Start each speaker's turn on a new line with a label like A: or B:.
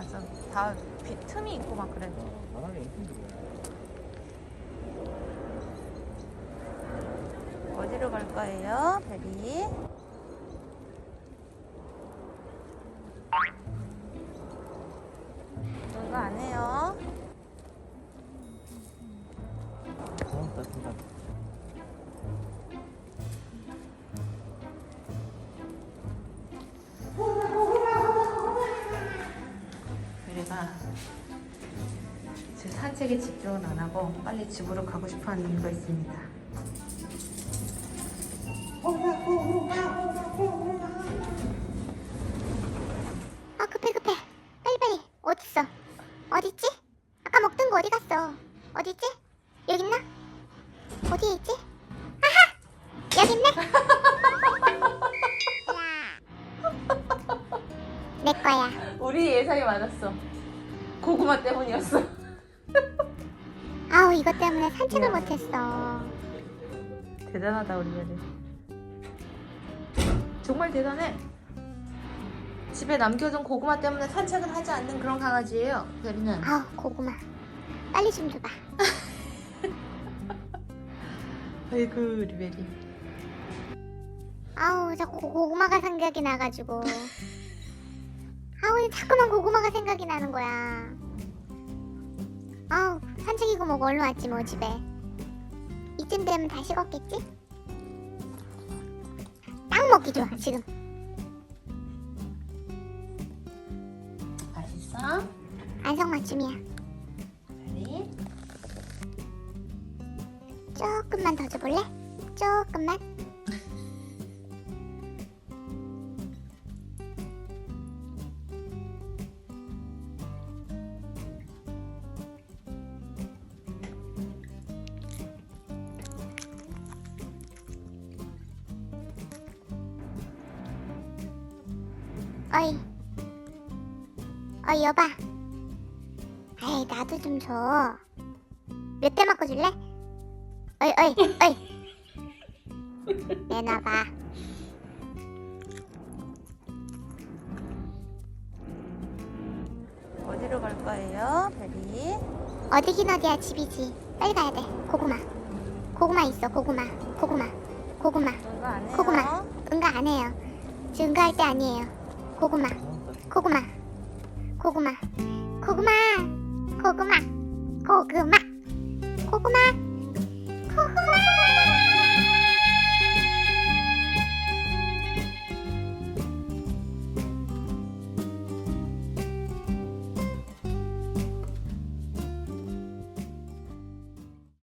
A: 맞아. 다 비, 틈이 있고 막 그래.
B: 엄청 들어요.
A: 어디로 갈 거예요, 베리? 그거 안 해요.
B: 어, 따뜻하다.
A: 지금 산책에 집중은 안 하고 빨리 집으로 가고 싶어 하는 이유가 있습니다.
C: 아 급해 급해 빨리빨리 어딨어 어딨지? 아까 먹던 거 어디 갔어 어딨지? 여기 있나? 어디에 있지? 아하 여기 있네 내 거야
A: 우리 예상이 맞았어. 고구마 때문이었어.
C: 아우 이것 때문에 산책을. 못했어
A: 대단하다 우리 베리. 정말 대단해. 집에 남겨둔 고구마 때문에 산책을 하지 않는 그런 강아지예요. 베리는.
C: 아우 고구마 빨리 좀 줘봐
A: 아이고 우리 베리.
C: 아우 자꾸 고구마가 생각이 나가지고 아우 자꾸만 고구마가 생각이 나는 거야 아우 산책이고 뭐고 얼른 왔지 뭐 집에 이쯤 되면 다 식었겠지? 딱 먹기 좋아 지금
A: 맛있어?
C: 안성맞춤이야
A: 베리.
C: 조금만 더 줘볼래? 조금만 어이. 어이 여봐. 에이 나도 좀 줘 몇 대 맞고 줄래? 어이 어이 어이. 내놔봐.
A: 어디로 갈 거예요, 베리?
C: 어디긴 어디야 집이지. 빨리 가야 돼. 고구마. 고구마 있어 고구마. 고구마. 고구마. 고구마. 응가 안 해요. 지금 응가할 때 아니에요 고구마. 고구마 고구마 고구마 고구마 고구마 고구마